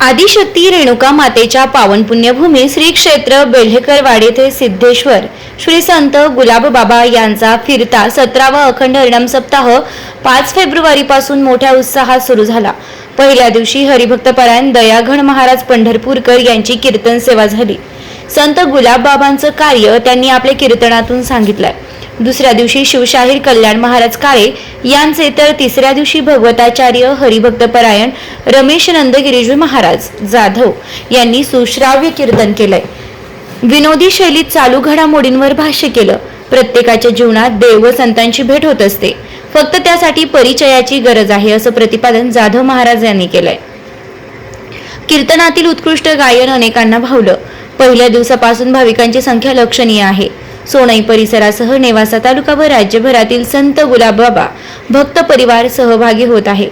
आदिशक्ती रेणुका मातेच्या पावन पुण्यभूमी श्री क्षेत्र बेल्हेकरवाडी येथे सिद्धेश्वर श्री संत गुलाबबाबा यांचा फिरता सतरावा अखंड हरिणाम सप्ताह पाच फेब्रुवारीपासून मोठ्या उत्साहात सुरू झाला. पहिल्या दिवशी हरिभक्तपरायण दयाघण महाराज पंढरपूरकर यांची कीर्तन सेवा झाली. संत गुलाबबाबांचं कार्य त्यांनी आपल्या कीर्तनातून सांगितलंय. दुसऱ्या दिवशी शिवशाहीर कल्याण महाराज काळे यांचे तर तिसऱ्या दिवशी भगवताचार्य हरिभक्तपरायण रमेश नंदगिरीजी महाराज जाधव यांनी सुश्राव्य कीर्तन केलंय. विनोदी शैलीत चालू घडामोडींवर भाष्य केलं. प्रत्येकाच्या जीवनात देव व संतांची भेट होत असते. फक्त त्यासाठी परिचयाची गरज आहे असं प्रतिपादन जाधव महाराज यांनी केलंय. कीर्तनातील उत्कृष्ट गायन अनेकांना भावलं. पहिल्या दिवसापासून भाविकांची संख्या लक्षणीय आहे. सोनई परिसरासह नेवासा तालुका व राज्यभरातील संत गुलाबबाबा भक्त परिवार सहभागी होत आहे.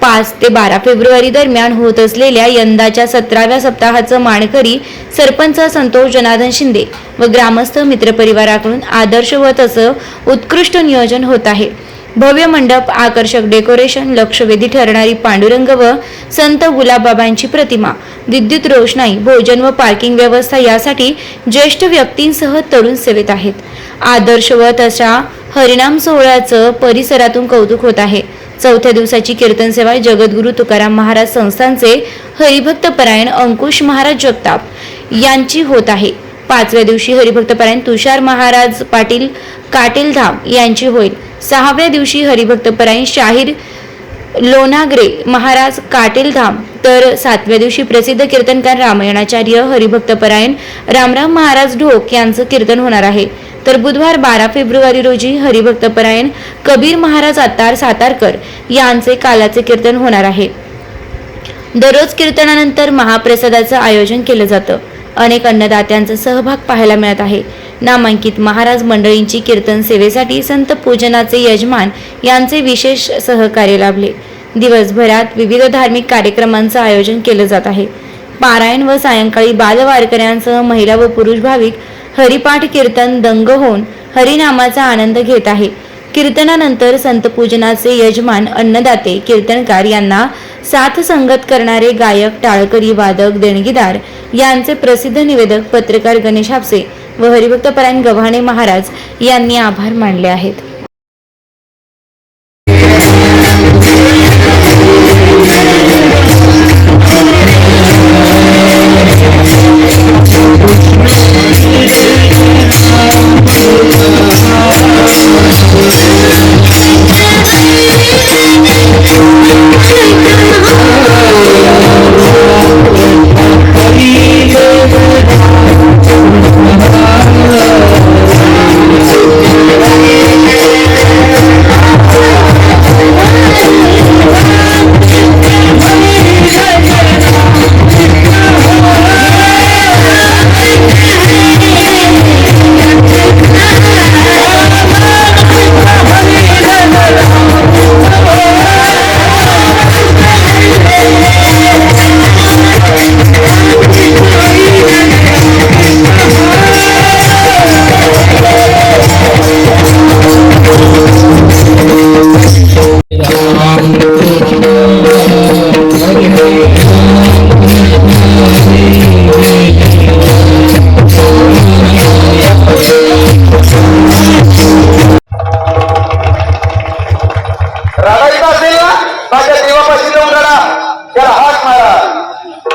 पाच ते बारा फेब्रुवारी दरम्यान होत असलेल्या यंदाच्या सतराव्या सप्ताहाचं मानकरी सरपंच संतोष जनार्दन शिंदे व ग्रामस्थ मित्रपरिवाराकडून आदर्शवत असं उत्कृष्ट नियोजन होत आहे. भव्य मंडप आकर्षक डेकोरेशन लक्षवेधी ठरणारी पांडुरंग व संत गुलाबबाबांची प्रतिमा विद्युत रोषणाई भोजन व पार्किंग व्यवस्था यासाठी ज्येष्ठ व्यक्तींसह तरुण सेवेत आहेत. आदर्शवत अशा हरिणाम सोहळ्याचं परिसरातून कौतुक होत आहे. चौथ्या दिवसाची कीर्तन सेवा जगद्गुरू तुकाराम महाराज संस्थांचे हरिभक्तपरायण अंकुश महाराज जगताप यांची होत आहे. पाचव्या दिवशी हरिभक्तपरायण तुषार महाराज पाटील काटीलधाम यांची होईल. सहाव्या दिवशी हरिभक्तपरायण शाहीर लोणाग्रे महाराज काटीलधाम. तर सातव्या दिवशी प्रसिद्ध कीर्तनकार रामायणाचार्य हरिभक्तपरायण रामराम महाराज ढोक यांचं कीर्तन होणार आहे. तर बुधवार बारा फेब्रुवारी रोजी हरिभक्तपरायण कबीर महाराज अत्तार सातारकर यांचे कालाचे कीर्तन होणार आहे. दररोज कीर्तनानंतर महाप्रसादाचं आयोजन केलं जातं. अनेक अन्नदात्यांचा सहभाग पाहायला मिळत आहे. नामांकित महाराज मंडळींची कीर्तन सेवेसाठी संत पूजनाचे यजमान यांचे विशेष सहकार्य लाभले. दिवसभरात विविध धार्मिक कार्यक्रमांचं आयोजन केलं जात आहे. पारायण व सायंकाळी बालवारकऱ्यांसह महिला व पुरुष भाविक हरिपाठ कीर्तन दंग होऊन हरिनामाचा आनंद घेत आहे. कीर्तनानंतर संत पूजनाचे यजमान अन्नदाते कीर्तनकार यांना साथ संगत करणारे गायक टाळकरी वादक देणगीदार यांचे प्रसिद्ध निवेदक पत्रकार गणेश हापसे व हरिभक्तपरायण गव्हाणे महाराज यांनी आभार मानले आहेत.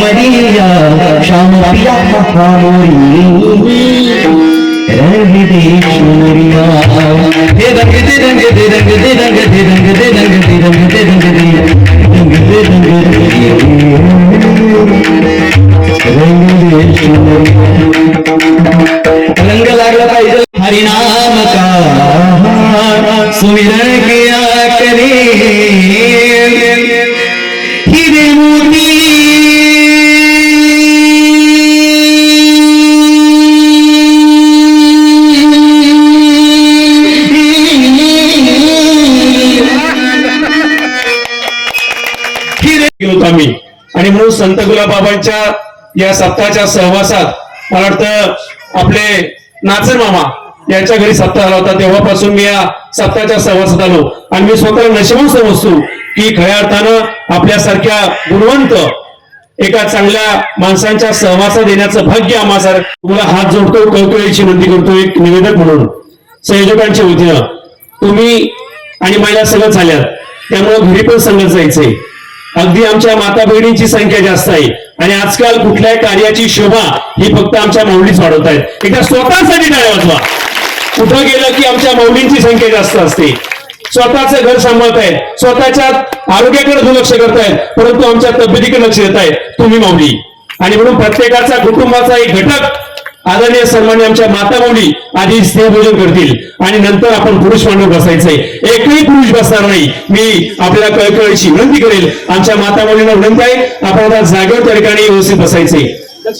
மடியா ஷம்பியா का सुमिरण म्हणून संत गुलाबाबांच्या या सप्ताहाच्या सहवासात मला वाटतं आपले नाचर मामा यांच्या घरी सप्ताह आला होता. तेव्हापासून मी या सप्ताहाच्या सहवासात आलो. आणि मी स्वतःला नशिबून समजतो की खऱ्या अर्थानं आपल्यासारख्या गुणवंत एका चांगल्या माणसांच्या सहवासात येण्याचं भाग्य आम्हाला तुम्हाला हात जोडतो कळकळीची विनंती करतो एक निवेदक म्हणून. संयोजकांच्या वतीनं. तुम्ही आणि महिला सगळं झाल्यात. त्यामुळे घरी पण संगत जायचंय. अगदी आमच्या माता बहिणींची संख्या जास्त आहे. आणि आजकाल कुठल्याही कार्याची शोभा ही फक्त आमच्या माऊलीच वाढवत आहेत एकदा स्वतःसाठी टाळ्या वाजवा. कुठं गेलं की आमच्या माऊलींची संख्या जास्त असते. स्वतःचं घर सांभाळतायत. स्वतःच्या आरोग्याकडे दुर्लक्ष करतायत. परंतु आमच्या तब्येतीकडे लक्ष देत आहेत तुम्ही माऊली. आणि म्हणून प्रत्येकाचा कुटुंबाचा एक घटक आदरणीय सन्मान्य आमच्या माता मुली आधी स्त्रीभोजन करतील. आणि नंतर आपण पुरुष मांडव बसायचंय. एकही पुरुष बसणार नाही. मी आपल्याला कळकळीची विनंती करेल. आमच्या माता मुलींना विनंती आहे. आपण आता जागेवर त्या ठिकाणी व्यवस्थित बसायचंय.